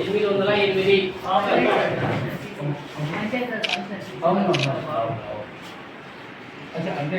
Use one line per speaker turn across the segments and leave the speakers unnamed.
ఎనిమిది వందల ఎనిమిది
అంటే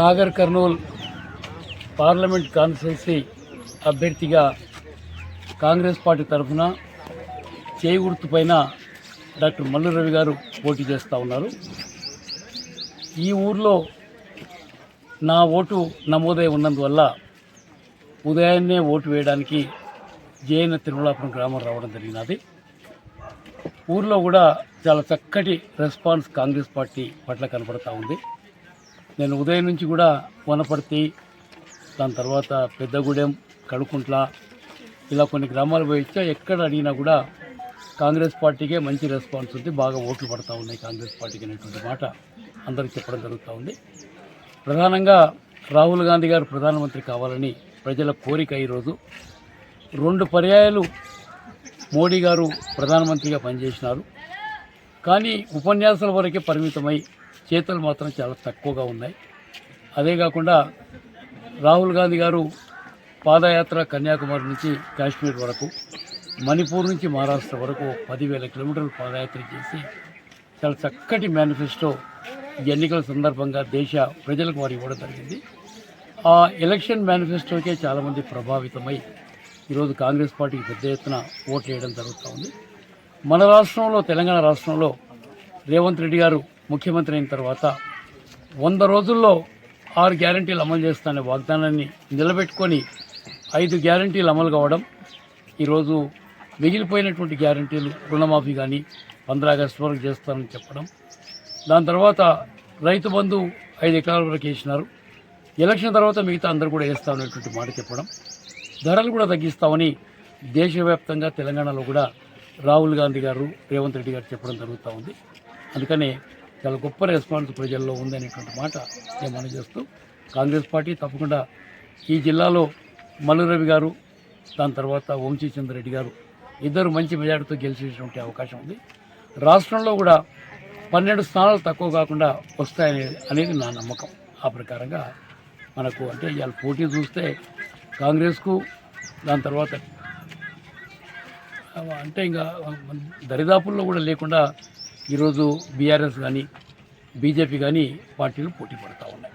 నాగర్ కర్నూల్ పార్లమెంట్ కాన్స్టిట్యున్సీ అభ్యర్థిగా కాంగ్రెస్ పార్టీ తరఫున చేయిగుర్తు పైన డాక్టర్ మల్లు రవి గారు పోటీ చేస్తూ ఉన్నారు. ఈ ఊర్లో నా ఓటు నమోదై ఉన్నందువల్ల ఉదయాన్నే ఓటు వేయడానికి జైన తిరుమలాపురం గ్రామం రావడం జరిగినది. ఊర్లో కూడా చాలా చక్కటి రెస్పాన్స్ కాంగ్రెస్ పార్టీ పట్ల కనపడతా ఉంది. నేను ఉదయం నుంచి కూడా వనపర్తి దాని తర్వాత పెద్దగూడెం కడుకుంట్ల ఇలా కొన్ని గ్రామాలు పోయిచ్చా ఎక్కడ అడిగినా కూడా కాంగ్రెస్ పార్టీకే మంచి రెస్పాన్స్ ఉంది. బాగా ఓట్లు పడతా ఉన్నాయి కాంగ్రెస్ పార్టీకి అనేటువంటి మాట అందరికి చెప్పడం జరుగుతూ ఉంది. ప్రధానంగా రాహుల్ గాంధీ గారు ప్రధానమంత్రి కావాలని ప్రజల కోరిక ఈరోజు. రెండు పర్యాయాలు మోడీ గారు ప్రధానమంత్రిగా పనిచేసినారు. కానీ ఉపన్యాసాల వరకే పరిమితమై చేతలు మాత్రం చాలా తక్కువగా ఉన్నాయి. అదే కాకుండా రాహుల్ గాంధీ గారు పాదయాత్ర కన్యాకుమారి నుంచి కాశ్మీర్ వరకు మణిపూర్ నుంచి మహారాష్ట్ర వరకు పదివేల కిలోమీటర్లు పాదయాత్ర చేసి చాలా చక్కటి మేనిఫెస్టో ఈ ఎన్నికల సందర్భంగా దేశ ప్రజలకు వారు ఇవ్వడం జరిగింది. ఆ ఎలక్షన్ మేనిఫెస్టోకే చాలామంది ప్రభావితమై ఈరోజు కాంగ్రెస్ పార్టీకి పెద్ద ఎత్తున ఓట్లు వేయడం జరుగుతూ ఉంది. మన రాష్ట్రంలో తెలంగాణ రాష్ట్రంలో రేవంత్ రెడ్డి గారు ముఖ్యమంత్రి అయిన తర్వాత వంద రోజుల్లో ఆరు గ్యారంటీలు అమలు చేస్తానే వాగ్దానాన్ని నిలబెట్టుకొని ఐదు గ్యారంటీలు అమలు కావడం ఈరోజు మిగిలిపోయినటువంటి గ్యారంటీలు రుణమాఫీ కానీ పంద్రా ఆగస్టు వరకు చేస్తానని చెప్పడం. దాని తర్వాత రైతు బంధు ఐదు ఎకరాల వరకు వేసినారు. ఎలక్షన్ తర్వాత మిగతా అందరూ కూడా వేస్తామనేటువంటి మాట చెప్పడం. ధరలు కూడా తగ్గిస్తామని దేశవ్యాప్తంగా తెలంగాణలో కూడా రాహుల్ గాంధీ గారు రేవంత్ రెడ్డి గారు చెప్పడం జరుగుతూ ఉంది. అందుకనే చాలా గొప్ప రెస్పాన్స్ ప్రజల్లో ఉంది అనేటువంటి మాట నేను మనం చేస్తూ కాంగ్రెస్ పార్టీ తప్పకుండా ఈ జిల్లాలో మల్లు రవి గారు దాని తర్వాత వంశీచంద్ర గారు ఇద్దరు మంచి మెజార్టీతో గెలిచేటువంటి అవకాశం ఉంది. రాష్ట్రంలో కూడా పన్నెండు స్థానాలు తక్కువ కాకుండా వస్తాయనే అనేది నా నమ్మకం. ఆ ప్రకారంగా మనకు అంటే ఇవాళ పోటీ చూస్తే కాంగ్రెస్కు దాని తర్వాత అంటే ఇంకా దరిదాపుల్లో కూడా లేకుండా ఈరోజు బీఆర్ఎస్ కానీ బీజేపీ కానీ పార్టీలు పోటీ పడతా ఉన్నాయి.